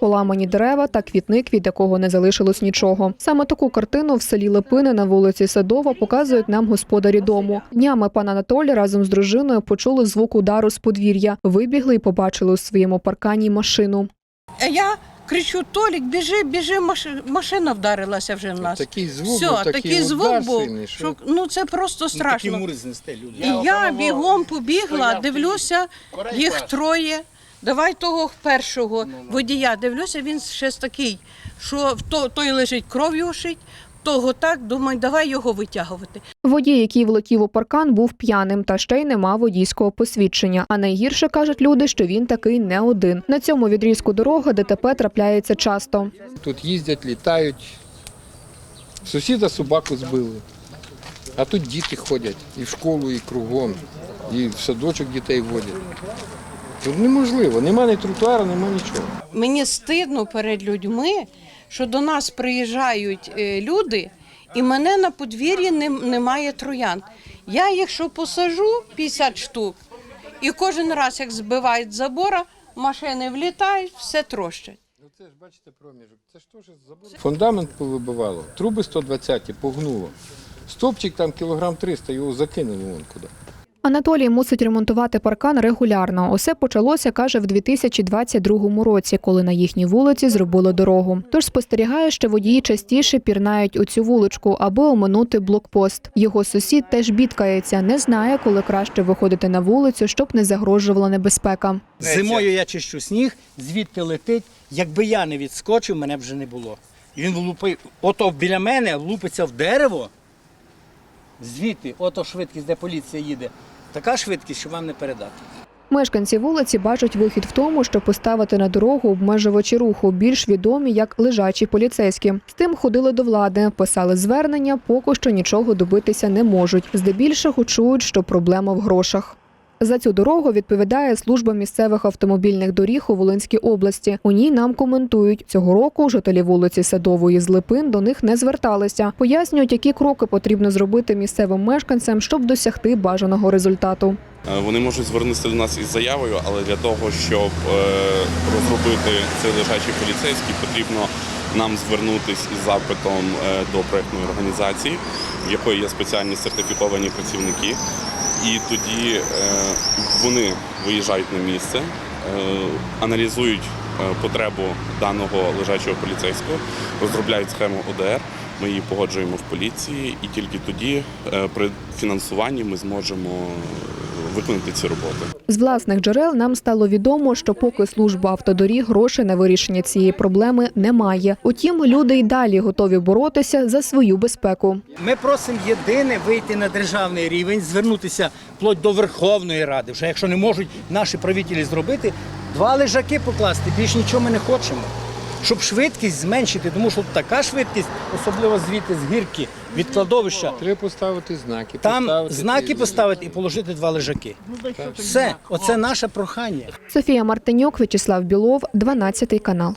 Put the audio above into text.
Поламані дерева та квітник, від якого не залишилось нічого. Саме таку картину в селі Липини на вулиці Садова показують нам господарі дому. Днями пан Анатолій разом з дружиною почули звук удару з подвір'я, вибігли і побачили у своєму паркані машину. Я кричу: Толік, біжи, біжи, машина вдарилася вже в нас. Такий звук Все, був, такий, такий звук був, сильний, що- що ну це просто Такі страшно. мури знести люди. І я бігом побігла, дивлюся, їх троє. Давай того першого водія. Дивлюся, він ще ж такий, що в то- той лежить кров його шить, того так, думаю, давай його витягувати. Водій, який влетів у паркан, був п'яним та ще й не мав водійського посвідчення. А найгірше кажуть люди, що він такий не один. На цьому відрізку дороги ДТП трапляється часто. Тут їздять, літають. Сусіда собаку збили. А тут діти ходять і в школу, і кругом, і в садочок дітей водять. Тут неможливо, нема ні тротуару, нема нічого. Мені стидно перед людьми, що до нас приїжджають е, люди, і мене на подвір'ї немає троянд. Я якщо посажу 50 штук, і кожен раз, як збивають забора, машини влітають, все трощать. Ну це ж бачите проміжок. Це ж теж забор. Фундамент повибивало, труби 120 погнуло. Стопчик там кілограм 300, його закинули вон куди. Анатолій мусить ремонтувати паркан регулярно. Усе почалося, каже, в 2022 році, коли на їхній вулиці зробили дорогу. Тож спостерігає, що водії частіше пірнають у цю вуличку, аби оминути блокпост. Його сусід теж бідкається, не знає, коли краще виходити на вулицю, щоб не загрожувала небезпека. Зимою я чищу сніг, звідти летить. Якби я не відскочив, мене б вже не було. Він влупив, ото біля мене лупиться в дерево. Звідти, ото швидкість, де поліція їде. Така швидкість, що вам не передати. Мешканці вулиці бачать вихід в тому, що поставити на дорогу обмежувачі руху, більш відомі як лежачі поліцейські. З тим ходили до влади, писали звернення, поки що нічого добитися не можуть. Здебільшого чують, що проблема в грошах. За цю дорогу відповідає служба місцевих автомобільних доріг у Волинській області. У ній нам коментують цього року. Жителі вулиці Садової з Липин до них не зверталися. Пояснюють, які кроки потрібно зробити місцевим мешканцям, щоб досягти бажаного результату. Е, Вони можуть звернутися до нас із заявою, але для того, щоб е, розробити цей лежачий поліцейський, потрібно нам звернутися із запитом е, до проєктної організації, в якої є спеціальні сертифіковані працівники. І тоді е, вони виїжджають на місце, е, аналізують е, потребу даного лежачого поліцейського, розробляють схему ОДР. Ми її погоджуємо в поліції, і тільки тоді при фінансуванні ми зможемо виконати ці роботи. З власних джерел нам стало відомо, що поки служба автодоріг грошей на вирішення цієї проблеми немає. Утім, люди й далі готові боротися за свою безпеку. Ми просимо єдине вийти на державний рівень, звернутися вплоть до Верховної Ради. Вже якщо не можуть наші правителі зробити, два лежаки покласти, більш нічого ми не хочемо. Щоб швидкість зменшити, тому що така швидкість, особливо звідти з гірки від кладовища, Треба поставити знаки. там поставити знаки поставити і положити два лежаки. Все, оце наше прохання. Софія Мартинюк, В'ячеслав Білов, 12 канал.